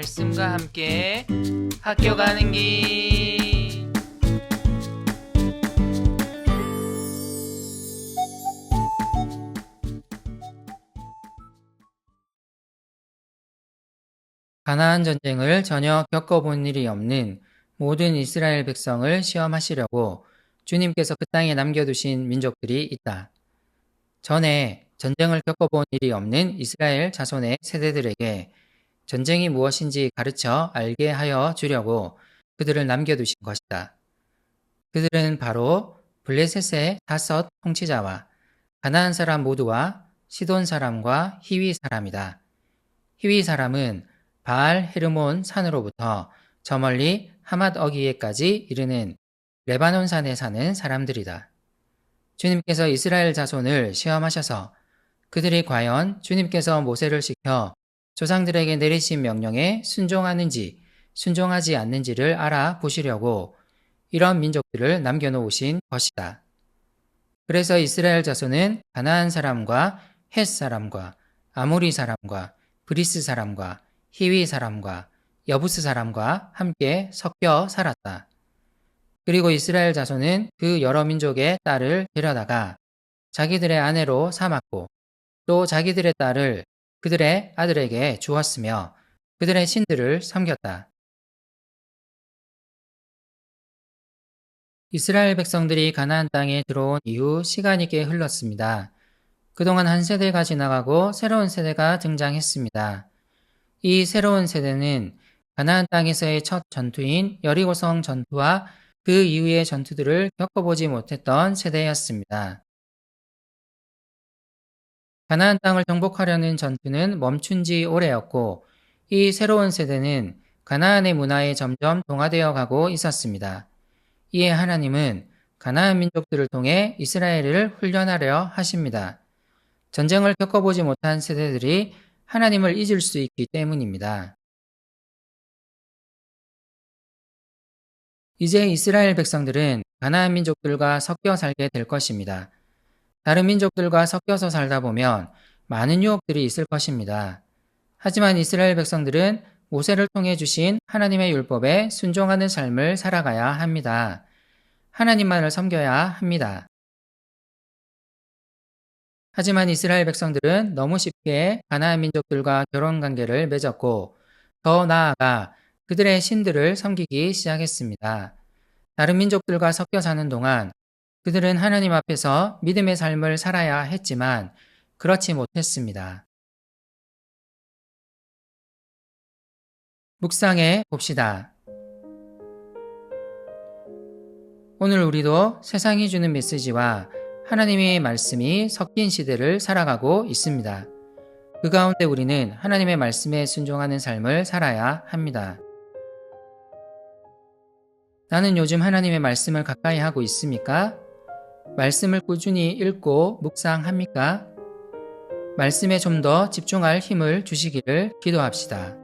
말씀과 함께 학교 가는 길. 가나안 전쟁을 전혀 겪어본 일이 없는 모든 이스라엘 백성을 시험하시려고 주님께서 그 땅에 남겨두신 민족들이 있다. 전에 전쟁을 겪어본 일이 없는 이스라엘 자손의 세대들에게 전쟁이 무엇인지 가르쳐 알게 하여 주려고 그들을 남겨두신 것이다. 그들은 바로 블레셋의 다섯 통치자와 가나안 사람 모두와 시돈 사람과 히위 사람이다. 히위 사람은 바알 헤르몬 산으로부터 저 멀리 하맛 어기에까지 이르는 레바논 산에 사는 사람들이다. 주님께서 이스라엘 자손을 시험하셔서 그들이 과연 주님께서 모세를 시켜 조상들에게 내리신 명령에 순종하는지 순종하지 않는지를 알아보시려고 이런 민족들을 남겨놓으신 것이다. 그래서 이스라엘 자손은 가나안 사람과 헷 사람과 아모리 사람과 브리스 사람과 히위 사람과 여부스 사람과 함께 섞여 살았다. 그리고 이스라엘 자손은 그 여러 민족의 딸을 데려다가 자기들의 아내로 삼았고 또 자기들의 딸을 그들의 아들에게 주었으며 그들의 신들을 섬겼다. 이스라엘 백성들이 가나안 땅에 들어온 이후 시간이 꽤 흘렀습니다. 그동안 한 세대가 지나가고 새로운 세대가 등장했습니다. 이 새로운 세대는 가나안 땅에서의 첫 전투인 여리고성 전투와 그 이후의 전투들을 겪어보지 못했던 세대였습니다. 가나안 땅을 정복하려는 전투는 멈춘 지 오래였고 이 새로운 세대는 가나안의 문화에 점점 동화되어 가고 있었습니다. 이에 하나님은 가나안 민족들을 통해 이스라엘을 훈련하려 하십니다. 전쟁을 겪어보지 못한 세대들이 하나님을 잊을 수 있기 때문입니다. 이제 이스라엘 백성들은 가나안 민족들과 섞여 살게 될 것입니다. 다른 민족들과 섞여서 살다 보면 많은 유혹들이 있을 것입니다. 하지만 이스라엘 백성들은 모세를 통해 주신 하나님의 율법에 순종하는 삶을 살아가야 합니다. 하나님만을 섬겨야 합니다. 하지만 이스라엘 백성들은 너무 쉽게 가나안 민족들과 결혼 관계를 맺었고 더 나아가 그들의 신들을 섬기기 시작했습니다. 다른 민족들과 섞여 사는 동안 그들은 하나님 앞에서 믿음의 삶을 살아야 했지만 그렇지 못했습니다. 묵상해 봅시다. 오늘 우리도 세상이 주는 메시지와 하나님의 말씀이 섞인 시대를 살아가고 있습니다. 그 가운데 우리는 하나님의 말씀에 순종하는 삶을 살아야 합니다. 나는 요즘 하나님의 말씀을 가까이 하고 있습니까? 말씀을 꾸준히 읽고 묵상합니까? 말씀에 좀 더 집중할 힘을 주시기를 기도합시다.